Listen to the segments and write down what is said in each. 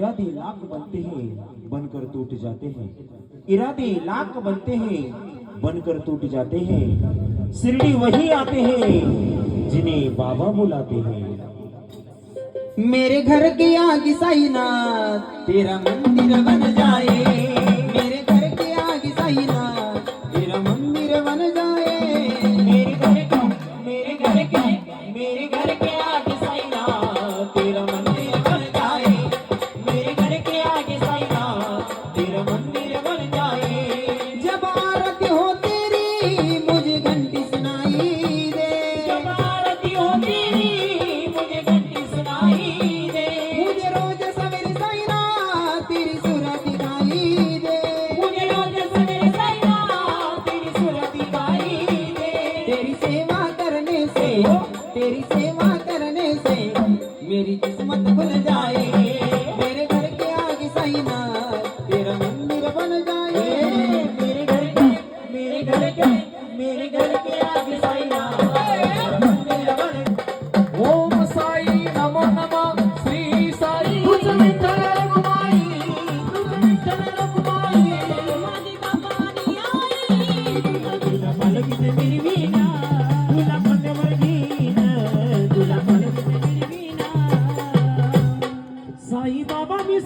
इरादे लाख बनते हैं, बनकर टूट जाते हैं। इरादे लाख बनते हैं, बनकर टूट जाते हैं। शिरडी वही आते हैं, जिन्हें बाबा बुलाते हैं। मेरे घर के आगे साईनाथ तेरा मंदिर बन जाए।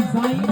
vai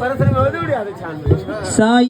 परत परत साई